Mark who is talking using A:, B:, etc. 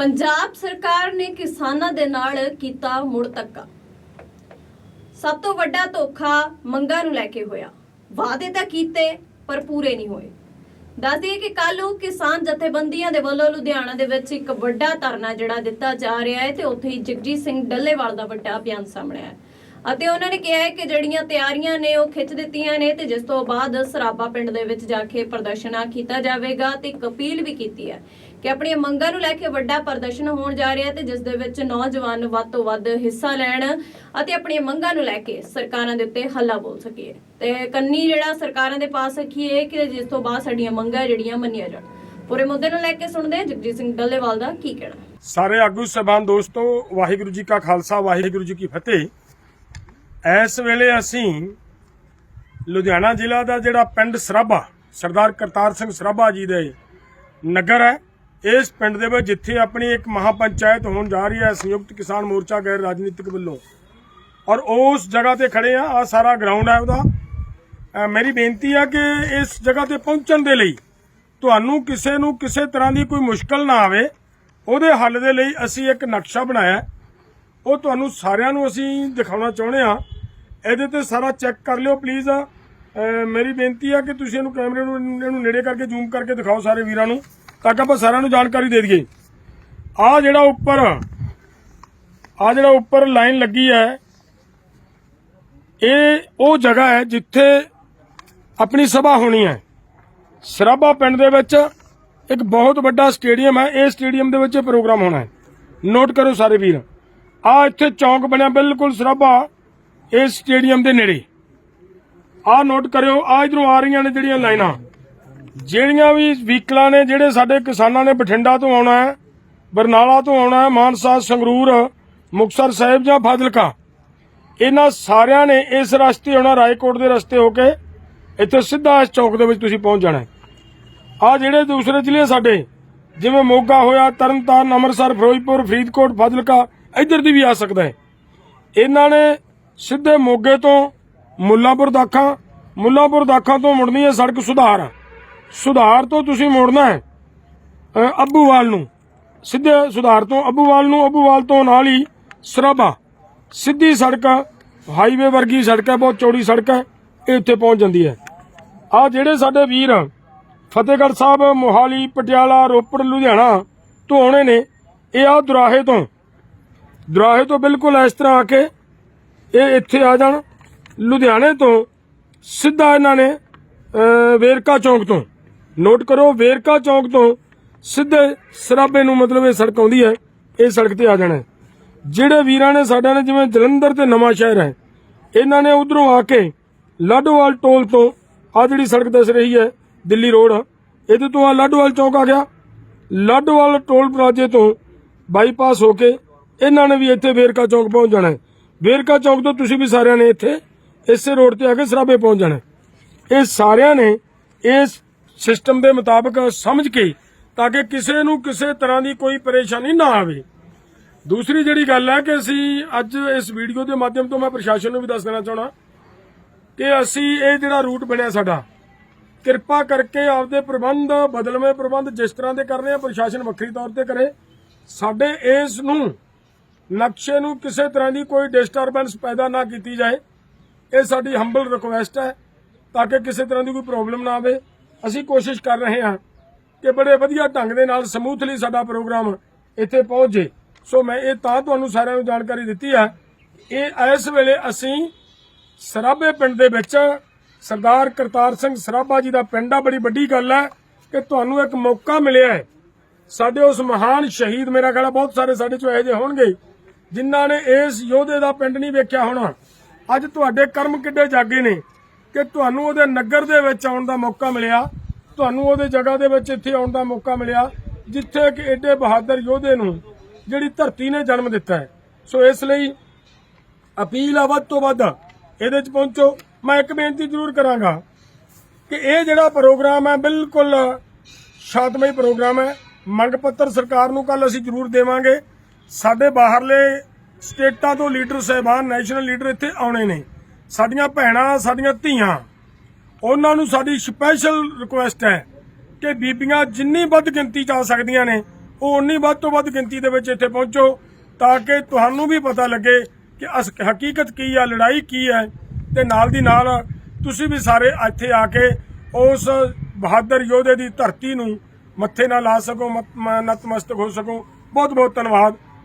A: ਪੰਜਾਬ ਸਰਕਾਰ ਨੇ ਕਿਸਾਨਾਂ ਦੇ ਨਾਲ ਕੀਤਾ ਮੁੜ ਧੱਕਾ। ਸਭ ਤੋਂ ਵੱਡਾ ਧੋਖਾ ਮੰਗਾਂ ਨੂੰ ਲੈ ਕੇ ਹੋਇਆ। ਵਾਅਦੇ ਤਾਂ ਕੀਤੇ, ਪਰ ਪੂਰੇ ਨਹੀਂ ਹੋਏ। ਦੱਸ ਦਈਏ ਕਿ ਕੱਲ ਨੂੰ ਕਿਸਾਨ ਜਥੇਬੰਦੀਆਂ ਦੇ ਵੱਲੋਂ ਲੁਧਿਆਣਾ ਦੇ ਵਿੱਚ ਇੱਕ ਵੱਡਾ ਧਰਨਾ ਜਿਹੜਾ ਦਿੱਤਾ ਜਾ ਰਿਹਾ ਹੈ ਤੇ ਉੱਥੇ ਹੀ ਜਗਜੀਤ ਸਿੰਘ ਡੱਲੇਵਾਲ ਦਾ ਵੱਡਾ ਬਿਆਨ ਸਾਹਮਣੇ ਆਇਆ। ਅਤੇ ਉਹਨਾਂ ਨੇ ਕਿਹਾ ਹੈ ਕਿ ਜਿਹੜੀਆਂ ਤਿਆਰੀਆਂ ਨੇ ਉਹ ਖਿੱਚ ਦਿੱਤੀਆਂ ਨੇ ਤੇ ਜਿਸ ਤੋਂ ਬਾਅਦ ਸਰਾਬਾ ਪਿੰਡ ਦੇ ਵਿੱਚ ਜਾ ਕੇ ਪ੍ਰਦਰਸ਼ਨਾ ਕੀਤਾ ਜਾਵੇਗਾ ਤੇ ਇੱਕ ਵੀ ਕੀਤੀ ਹੈ ਕਿ ਆਪਣੀਆਂ ਮੰਗਾਂ ਨੂੰ ਲੈ ਕੇ ਵੱਡਾ ਪ੍ਰਦਰਸ਼ਨ ਹੋਣ ਜਾ ਰਿਹਾ ਤੇ ਜਿਸ ਦੇ ਵਿੱਚ ਨੌਜਵਾਨ ਵੱਧ ਤੋਂ ਵੱਧ ਹਿੱਸਾ ਲੈਣ ਅਤੇ ਆਪਣੀਆਂ ਮੰਗਾਂ ਨੂੰ ਲੈ ਕੇ ਸਰਕਾਰਾਂ ਦੇ ਉੱਤੇ ਹੱਲਾ ਬੋਲ ਸਕੀਏ। ਤੇ ਕੰਨੀ ਜਿਹੜਾ ਸਰਕਾਰਾਂ ਦੇ ਪਾਸ ਰੱਖੀਏ ਕਿ ਜਿਸ ਤੋਂ ਬਾਅਦ ਸਾਡੀਆਂ ਮੰਗਾਂ ਜਿਹੜੀਆਂ ਮੰਨੀਆਂ ਜਾਣ। ਪੂਰੇ ਮੁੱਦੇ ਨੂੰ ਲੈ ਕੇ ਸੁਣਦੇ ਜਗਜੀਤ ਸਿੰਘ ਡੱਲੇਵਾਲ ਦਾ ਕੀ ਕਹਿਣਾ।
B: ਸਾਰੇ ਆਗੂ ਸਭਾਨ ਦੋਸਤੋ, ਵਾਹਿਗੁਰੂ ਜੀ ਕਾ ਖਾਲਸਾ, ਵਾਹਿਗੁਰੂ ਜੀ ਕੀ ਫਤਿਹ। ਇਸ ਵੇਲੇ ਅਸੀਂ ਲੁਧਿਆਣਾ ਜ਼ਿਲ੍ਹਾ ਦਾ ਜਿਹੜਾ ਪਿੰਡ ਸਰਾਭਾ, ਸਰਦਾਰ ਕਰਤਾਰ ਸਿੰਘ ਸਰਾਭਾ ਜੀ ਦੇ ਨਗਰ ਹੈ, ਇਸ ਪਿੰਡ ਦੇ ਵਿੱਚ ਜਿੱਥੇ ਆਪਣੀ ਇੱਕ ਮਹਾਪੰਚਾਇਤ ਹੋਣ ਜਾ ਰਹੀ ਹੈ, ਸੰਯੁਕਤ ਕਿਸਾਨ ਮੋਰਚਾ ਗੈਰ ਰਾਜਨੀਤਿਕ ਵੱਲੋਂ। ਔਰ ਉਸ ਜਗ੍ਹਾ ਤੇ ਖੜੇ ਆ ਆ ਸਾਰਾ ਗਰਾਊਂਡ ਹੈ ਉਹਦਾ। ਮੇਰੀ ਬੇਨਤੀ ਆ ਕਿ ਇਸ ਜਗ੍ਹਾ ਤੇ ਪਹੁੰਚਣ ਦੇ ਲਈ ਤੁਹਾਨੂੰ ਕਿਸੇ ਨੂੰ ਕਿਸੇ ਤਰ੍ਹਾਂ ਦੀ ਕੋਈ ਮੁਸ਼ਕਲ ਨਾ ਆਵੇ, ਉਹਦੇ ਹੱਲ ਦੇ ਲਈ ਅਸੀਂ ਇੱਕ ਨਕਸ਼ਾ ਬਣਾਇਆ। ਉਹ ਤੁਹਾਨੂੰ ਸਾਰਿਆਂ ਨੂੰ ਅਸੀਂ ਦਿਖਾਉਣਾ ਚਾਹੁੰਦੇ ਆ ਇਹਦੇ ਤੇ ਸਾਰਾ ਚੈੱਕ ਕਰ ਲਿਓ ਪਲੀਜ਼ ਮੇਰੀ ਬੇਨਤੀ ਆ ਕਿ ਤੁਸੀਂ ਇਹਨੂੰ ਕੈਮਰੇ ਨੂੰ, ਇਹਨੂੰ ਨੇੜੇ ਕਰਕੇ ਜ਼ੂਮ ਕਰਕੇ ਦਿਖਾਓ ਸਾਰੇ ਵੀਰਾਂ ਨੂੰ, ਤਾਂ ਕਿ ਆਪਾਂ ਸਾਰਿਆਂ ਨੂੰ ਜਾਣਕਾਰੀ ਦੇ ਦਈਏ। ਆ ਜਿਹੜਾ ਉੱਪਰ, ਆ ਜਿਹੜਾ ਉੱਪਰ ਲਾਈਨ ਲੱਗੀ ਹੈ, ਇਹ ਉਹ ਜਗ੍ਹਾ ਹੈ ਜਿੱਥੇ ਆਪਣੀ ਸਭਾ ਹੋਣੀ ਹੈ। ਸਰਾਭਾ ਪਿੰਡ ਦੇ ਵਿੱਚ ਇੱਕ ਬਹੁਤ ਵੱਡਾ ਸਟੇਡੀਅਮ ਹੈ, ਇਹ ਸਟੇਡੀਅਮ ਦੇ ਵਿੱਚ ਇਹ ਪ੍ਰੋਗਰਾਮ ਹੋਣਾ ਹੈ। ਨੋਟ ਕਰੋ ਸਾਰੇ ਵੀਰ। ਆ ਇੱਥੇ ਚੌਂਕ ਬਣਿਆ ਬਿਲਕੁਲ ਸਰਾਭਾ, ਇਸ ਸਟੇਡੀਅਮ ਦੇ ਨੇੜੇ। ਆ ਨੋਟ ਕਰਿਓ, ਆ ਇਧਰੋਂ ਆ ਰਹੀਆਂ ਨੇ ਜਿਹੜੀਆਂ ਲਾਈਨਾਂ। ਜਿਹੜੀਆਂ ਵੀ ਵਹੀਕਲਾਂ ਨੇ, ਜਿਹੜੇ ਸਾਡੇ ਕਿਸਾਨਾਂ ਨੇ ਬਠਿੰਡਾ ਤੋਂ ਆਉਣਾ ਹੈ, ਬਰਨਾਲਾ ਤੋਂ ਆਉਣਾ ਹੈ, ਮਾਨਸਾ, ਸੰਗਰੂਰ, ਮੁਕਤਸਰ ਸਾਹਿਬ ਜਾਂ ਫਾਜ਼ਿਲਕਾ, ਇਹਨਾਂ ਸਾਰਿਆਂ ਨੇ ਇਸ ਰਸਤੇ ਆਉਣਾ, ਰਾਏਕੋਟ ਦੇ ਰਸਤੇ ਹੋ ਕੇ, ਇੱਥੇ ਸਿੱਧਾ ਇਸ ਚੌਕ ਦੇ ਵਿੱਚ ਤੁਸੀਂ ਪਹੁੰਚ ਜਾਣਾ ਆ ਜਿਹੜੇ ਦੂਸਰੇ ਜ਼ਿਲ੍ਹੇ ਸਾਡੇ, ਜਿਵੇਂ ਮੋਗਾ ਹੋਇਆ, ਤਰਨਤਾਰਨ, ਅੰਮ੍ਰਿਤਸਰ, ਫਿਰੋਜ਼ਪੁਰ, ਫਰੀਦਕੋਟ, ਫਾਜ਼ਿਲਕਾ ਇੱਧਰ ਦੀ ਵੀ ਆ ਸਕਦਾ ਹੈ। ਇਹਨਾਂ ਨੇ ਸਿੱਧੇ ਮੋਗੇ ਤੋਂ ਮੁੱਲਾਪੁਰ ਦਾਖਾਂ ਮੁੱਲਾਪੁਰ ਦਾਖਾਂ ਤੋਂ ਮੁੜਨੀ ਹੈ ਸੜਕ ਸੁਧਾਰ। ਸੁਧਾਰ ਤੋਂ ਤੁਸੀਂ ਮੁੜਨਾ ਹੈ ਅੱਬੂਵਾਲ ਨੂੰ। ਸਿੱਧੇ ਸੁਧਾਰ ਤੋਂ ਅੱਬੂਵਾਲ ਨੂੰ, ਅੱਬੂਵਾਲ ਤੋਂ ਨਾਲ ਹੀ ਸਰਾਭਾ। ਸਿੱਧੀ ਸੜਕ ਹਾਈਵੇ ਵਰਗੀ ਸੜਕ ਹੈ, ਬਹੁਤ ਚੌੜੀ ਸੜਕ ਹੈ, ਇਹ ਉੱਥੇ ਪਹੁੰਚ ਜਾਂਦੀ ਹੈ। ਆ ਜਿਹੜੇ ਸਾਡੇ ਵੀਰ ਫਤਿਹਗੜ੍ਹ ਸਾਹਿਬ, ਮੋਹਾਲੀ, ਪਟਿਆਲਾ, ਰੋਪੜ, ਲੁਧਿਆਣਾ ਤੋਂ ਆਉਣੇ ਨੇ, ਇਹ ਆ ਦੁਰਾਹੇ ਤੋਂ ਦੁਰਾਹੇ ਤੋਂ ਬਿਲਕੁਲ ਇਸ ਤਰ੍ਹਾਂ ਆ ਕੇ ਇਹ ਇੱਥੇ ਆ ਜਾਣ। ਲੁਧਿਆਣੇ ਤੋਂ ਸਿੱਧਾ ਇਹਨਾਂ ਨੇ ਵੇਰਕਾ ਚੌਂਕ ਤੋਂ। ਨੋਟ ਕਰੋ, ਵੇਰਕਾ ਚੌਂਕ ਤੋਂ ਸਿੱਧੇ ਸਰਾਬੇ ਨੂੰ ਮਤਲਬ ਇਹ ਸੜਕ ਆਉਂਦੀ ਹੈ, ਇਹ ਸੜਕ ਤੇ ਆ ਜਾਣਾ ਜਿਹੜੇ ਵੀਰਾਂ ਨੇ ਸਾਡਿਆਂ ਨੇ, ਜਿਵੇਂ ਜਲੰਧਰ ਤੇ ਨਵਾਂ ਸ਼ਹਿਰ ਹੈ, ਇਹਨਾਂ ਨੇ ਉਧਰੋਂ ਆ ਕੇ ਲਾਡੋਵਾਲ ਟੋਲ ਤੋਂ ਆ ਜਿਹੜੀ ਸੜਕ ਦਿਸ ਰਹੀ ਹੈ, ਦਿੱਲੀ ਰੋਡ, ਇਹਦੇ ਤੋਂ ਆ ਲਾਡੋਵਾਲ ਚੌਕ ਆ ਗਿਆ। ਲਾਡੋਵਾਲ ਟੋਲ ਪਲਾਜ਼ੇ ਤੋਂ ਬਾਈਪਾਸ ਹੋ ਕੇ ਇਹਨਾਂ ਨੇ ਵੀ ਇੱਥੇ ਵੇਰਕਾ ਚੌਕ ਪਹੁੰਚ ਜਾਣਾ ਹੈ। ਵੇਰਕਾ ਚੌਕ ਤੋਂ ਤੁਸੀਂ ਵੀ ਸਾਰਿਆਂ ਨੇ ਇੱਥੇ ਇਸੇ ਰੋਡ ਤੇ ਆ ਕੇ ਸਰਾਬੇ ਪਹੁੰਚ ਜਾਣਾ ਇਹ ਸਾਰਿਆਂ ਨੇ ਇਸ ਸਿਸਟਮ ਦੇ ਮੁਤਾਬਕ ਸਮਝ ਕੇ ਤਾਂ ਕਿ ਕਿਸੇ ਨੂੰ ਕਿਸੇ ਤਰ੍ਹਾਂ ਦੀ ਕੋਈ ਪਰੇਸ਼ਾਨੀ ਨਾ ਆਵੇ। ਦੂਸਰੀ ਜਿਹੜੀ ਗੱਲ ਹੈ ਕਿ ਅਸੀਂ ਅੱਜ ਇਸ ਵੀਡੀਓ ਦੇ ਮਾਧਿਅਮ ਤੋਂ ਮੈਂ ਪ੍ਰਸ਼ਾਸਨ ਨੂੰ ਵੀ ਦੱਸ ਦੇਣਾ ਚਾਹਣਾ ਕਿ ਅਸੀਂ ਇਹ ਜਿਹੜਾ ਰੂਟ ਬਣਿਆ ਸਾਡਾ, ਕਿਰਪਾ ਕਰਕੇ ਆਪਦੇ ਪ੍ਰਬੰਧ, ਬਦਲਵੇਂ ਪ੍ਰਬੰਧ ਜਿਸ ਤਰ੍ਹਾਂ ਦੇ ਕਰ ਰਹੇ ਆ, ਪ੍ਰਸ਼ਾਸਨ ਵੱਖਰੀ ਤੌਰ ਤੇ ਕਰੇ। ਸਾਡੇ ਇਸ ਨੂੰ ਨਕਸ਼ੇ ਨੂੰ ਕਿਸੇ ਤਰ੍ਹਾਂ ਦੀ ਕੋਈ ਡਿਸਟਰਬੈਂਸ ਪੈਦਾ ਨਾ ਕੀਤੀ ਜਾਏ। ਇਹ ਸਾਡੀ ਹੰਬਲ ਰਿਕੁਐਸਟ ਹੈ, ਤਾਂ ਕਿ ਕਿਸੇ ਤਰ੍ਹਾਂ ਦੀ ਕੋਈ ਪ੍ਰੋਬਲਮ ਨਾ ਆਵੇ। ਅਸੀਂ ਕੋਸ਼ਿਸ਼ ਕਰ ਰਹੇ ਹਾਂ ਕਿ ਬੜੇ ਵਧੀਆ ਢੰਗ ਦੇ ਨਾਲ ਸਮੂਥਲੀ ਸਾਡਾ ਪ੍ਰੋਗਰਾਮ ਇੱਥੇ ਪਹੁੰਚ। ਜੇ ਸੋ ਮੈਂ ਇਹ ਤਾਂ ਤੁਹਾਨੂੰ ਸਾਰਿਆਂ ਨੂੰ ਜਾਣਕਾਰੀ ਦਿੱਤੀ ਹੈ, ਇਹ ਇਸ ਵੇਲੇ ਅਸੀਂ ਸਰਾਬੇ ਪਿੰਡ ਦੇ ਵਿੱਚ ਸਰਦਾਰ ਕਰਤਾਰ ਸਿੰਘ ਸਰਾਭਾ ਜੀ ਦਾ ਪਿੰਡ ਆ। ਬੜੀ ਵੱਡੀ ਗੱਲ ਹੈ ਕਿ ਤੁਹਾਨੂੰ ਇੱਕ ਮੌਕਾ ਮਿਲਿਆ ਹੈ। ਸਾਡੇ ਉਸ ਮਹਾਨ ਸ਼ਹੀਦ, ਮੇਰਾ ਖਿਆਲ ਬਹੁਤ ਸਾਰੇ ਸਾਡੇ ਚੋਂ ਇਹੋ ਜਿਹੇ ਹੋਣਗੇ। ਜਿਨ੍ਹਾਂ ਨੇ ਇਸ ਯੋਧੇ ਦਾ ਪਿੰਡ ਨਹੀਂ ਵੇਖਿਆ ਹੋਣਾ। ਅੱਜ ਤੁਹਾਡੇ ਕਰਮ ਕਿੱਡੇ ਜਾਗੇ ਨੇ ਕਿ ਤੁਹਾਨੂੰ ਉਹਦੇ ਨਗਰ ਦੇ ਵਿੱਚ ਆਉਣ ਦਾ ਮੌਕਾ ਮਿਲਿਆ। ਤੁਹਾਨੂੰ ਉਹਦੇ ਜਗ੍ਹਾ ਦੇ ਵਿੱਚ ਇੱਥੇ ਆਉਣ ਦਾ ਮੌਕਾ ਮਿਲਿਆ, ਜਿੱਥੇ ਕਿ ਏਡੇ ਬਹਾਦਰ ਯੋਧੇ ਨੂੰ ਜਿਹੜੀ ਧਰਤੀ ਨੇ ਜਨਮ ਦਿੱਤਾ ਹੈ। ਸੋ ਇਸ ਲਈ ਅਪੀਲ ਆ ਵੱਧ ਤੋਂ ਵੱਧ ਇਹਦੇ ਚ ਪਹੁੰਚੋ। ਮੈਂ ਇੱਕ ਬੇਨਤੀ ਜ਼ਰੂਰ ਕਰਾਂਗਾ ਕਿ ਇਹ ਜਿਹੜਾ ਪ੍ਰੋਗਰਾਮ ਹੈ, ਬਿਲਕੁਲ ਸ਼ਾਂਤਮਈ ਪ੍ਰੋਗਰਾਮ ਹੈ। ਮੰਗ ਪੱਤਰ ਸਰਕਾਰ ਨੂੰ ਕੱਲ ਅਸੀਂ ਜ਼ਰੂਰ ਦੇਵਾਂਗੇ। ਸਾਡੇ ਬਾਹਰਲੇ ਸਟੇਟਾਂ ਤੋਂ ਲੀਡਰ ਸਹਿਬਾਨ ਨੈਸ਼ਨਲ ਲੀਡਰ ਇੱਥੇ ਆਉਣੇ ਨੇ। ਸਾਡੀਆਂ ਭੈਣਾਂ, ਸਾਡੀਆਂ ਧੀਆਂ, ਉਹਨਾਂ ਨੂੰ ਸਾਡੀ ਸਪੈਸ਼ਲ ਰਿਕੁਐਸਟ ਹੈ ਕਿ ਬੀਬੀਆਂ ਜਿੰਨੀ ਵੱਧ ਗਿਣਤੀ ਚ ਆ ਸਕਦੀਆਂ ਨੇ, ਉਹ ਉਨੀ ਵੱਧ ਤੋਂ ਵੱਧ ਗਿਣਤੀ ਦੇ ਵਿੱਚ ਇੱਥੇ ਪਹੁੰਚੋ ਤਾਂ ਕਿ ਤੁਹਾਨੂੰ ਵੀ ਪਤਾ ਲੱਗੇ ਕਿ ਅਸ, ਹਕੀਕਤ ਕੀ ਹੈ ਲੜਾਈ ਕੀ ਹੈ ਤੇ ਨਾਲ ਦੀ ਨਾਲ ਤੁਸੀਂ ਵੀ ਸਾਰੇ ਇੱਥੇ ਆ ਕੇ ਉਸ ਬਹਾਦਰ ਯੋਧੇ ਦੀ ਧਰਤੀ ਨੂੰ ਮੱਥੇ ਨਾਲ ਲਾ ਸਕੋ ਮਤ- ਨਤਮਸਤਕ ਹੋ ਸਕੋ। ਬਹੁਤ ਬਹੁਤ ਧੰਨਵਾਦ।